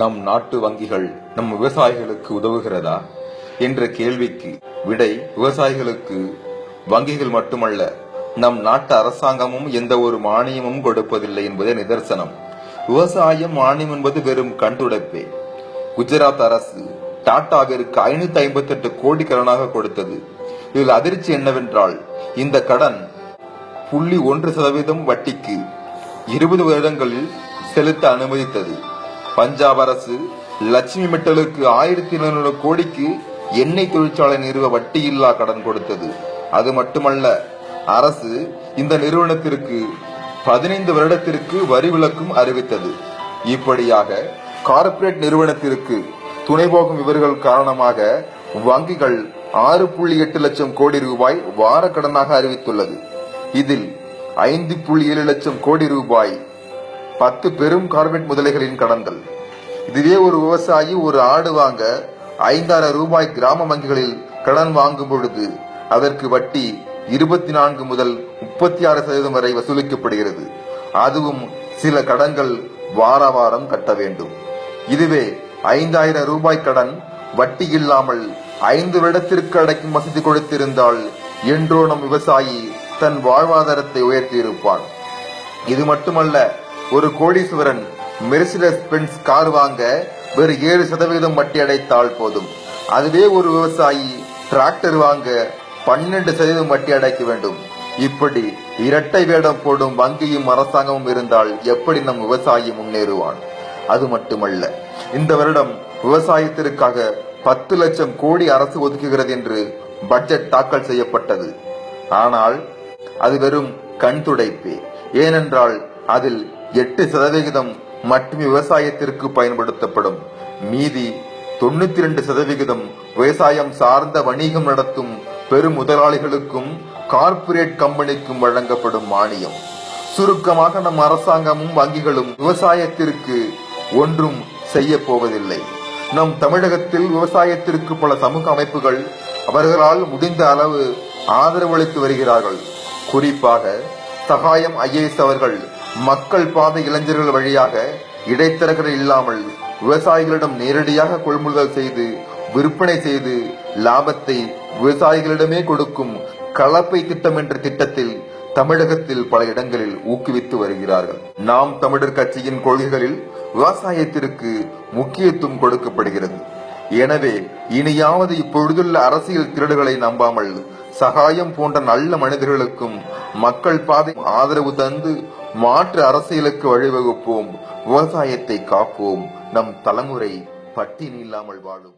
நம் நாட்டு வங்கிகள் நம் விவசாயிகளுக்கு உதவுகிறதா என்ற கேள்விக்கு விடை விவசாயிகளுக்கு வங்கிகள் மட்டுமல்ல நம் நாட்டு அரசாங்கமும் எந்த ஒரு மானியமும் கொடுப்பதில்லை என்பதே நிதர்சனம். விவசாயம் மானியம் என்பது வெறும் கண்டுடைப்பே குஜராத் அரசு டாடாவிற்கு ஐநூத்தி ஐம்பத்தி எட்டு கோடி கடனாக கொடுத்தது. இதில் அதிர்ச்சி என்னவென்றால் இந்த கடன் புள்ளி ஒன்று சதவீதம் வட்டிக்கு இருபது வருடங்களில் செலுத்த அனுமதித்தது. பஞ்சாப் அரசு லட்சுமி மெட்டலுக்கு ஆயிரத்தி இருநூறு கோடிக்கு எண்ணெய் தொழிற்சாலை நிறுவ வட்டியில்லா கடன் கொடுத்தது. அது மட்டுமல்ல அரசு இந்த நிறுவனத்திற்கு பதினைந்து வருடத்திற்கு வரி விலக்கும் அறிவித்தது. இப்படியாக கார்ப்பரேட் நிறுவனத்திற்கு துணை போகும் இவர்கள் காரணமாக வங்கிகள் ஆறு புள்ளி எட்டு லட்சம் கோடி ரூபாய் வார கடனாக அறிவித்துள்ளது. இதில் ஐந்து புள்ளி ஏழு லட்சம் கோடி ரூபாய் பத்து பெரும் கார்பரேட் முதலைகளின் கடன்கள். இதுவே ஒரு விவசாயி ஒரு ஆடு வாங்க ஐந்தாயிரம் ரூபாய் கிராம வங்கிகளில் கடன் வாங்கும் பொழுது அதற்கு வட்டி இருபத்தி நான்கு முதல் முப்பத்தி ஆறு சதவீதம் வரை வசூலிக்கப்படுகிறது. அதுவும் சில கடன்கள் வார வாரம் கட்ட வேண்டும். இதுவே ஐந்தாயிரம் ரூபாய் கடன் வட்டி இல்லாமல் ஐந்து வருடத்திற்கு அடைக்கும் வசதி கொடுத்திருந்தால் என்றோ நம் விவசாயி தன் வாழ்வாதாரத்தை உயர்த்தியிருப்பான் இது மட்டுமல்ல ஒரு கோடீஸ்வரன் மெர்சிடஸ் பென்ஸ் கார் வாங்க வெறும் ஏழு சதவீதம் வட்டி அடைத்தால் போதும். அதுவே ஒரு விவசாயி டிராக்டர் வாங்க பன்னெண்டு சதவீதம் வட்டி அடைக்க வேண்டும். இப்படி இரட்டை வேடம் போடும் வங்கியும் அரசாங்கமும் இருந்தால் எப்படி நம் விவசாயி முன்னேறுவான்? அது மட்டுமல்ல இந்த வருடம் விவசாயத்திற்காக பத்து லட்சம் கோடி அரசு ஒதுக்குகிறது என்று பட்ஜெட் தாக்கல் செய்யப்பட்டது. ஆனால் அது வெறும் கண் துடைப்பே. ஏனென்றால் அதில் எட்டு சதவிகிதம் மட்டுமே விவசாயத்திற்கு பயன்படுத்தப்படும். மீதி தொண்ணூத்தி ரெண்டு சதவிகிதம் விவசாயம் சார்ந்த வணிகம் நடத்தும் பெரும் முதலாளிகளுக்கும் கார்ப்பரேட் கம்பெனிக்கும் வழங்கப்படும் மானியம். சுருக்கமாக நம் அரசாங்கமும் வங்கிகளும் விவசாயத்திற்கு ஒன்றும் செய்ய போவதில்லை. நம் தமிழகத்தில் விவசாயத்திற்கு பல சமூக அமைப்புகள் அவர்களால் முடிந்த அளவு ஆதரவளித்து வருகிறார்கள். குறிப்பாக சகாயம் ஐஏஎஸ் அவர்கள் மக்கள் பாதை இளைஞர்கள் வழியாக இடைத்தரகர்கள் இல்லாமல் விவசாயிகளிடம் நேரடியாக கொள்முதல் செய்து விற்பனை செய்து லாபத்தை விவசாயிகளிடமே கொடுக்கும் கலப்பை திட்டம் என்ற திட்டத்தில் தமிழகத்தில் பல இடங்களில் ஊக்குவித்து வருகிறார்கள். நாம் தமிழர் கட்சியின் கொள்கைகளில் விவசாயத்திற்கு முக்கியத்துவம் கொடுக்கப்படுகிறது. எனவே இனியாவது இப்பொழுதுள்ள அரசியல் திருடுகளை நம்பாமல் சகாயம் போன்ற நல்ல மனிதர்களுக்கும் மக்கள் பாதை ஆதரவு தந்து மாற்று அரசியலுக்கு வழிவகுப்போம் விவசாயத்தை காப்போம். நம் தலைமுறை பட்டினி இல்லாமல் வாழும்.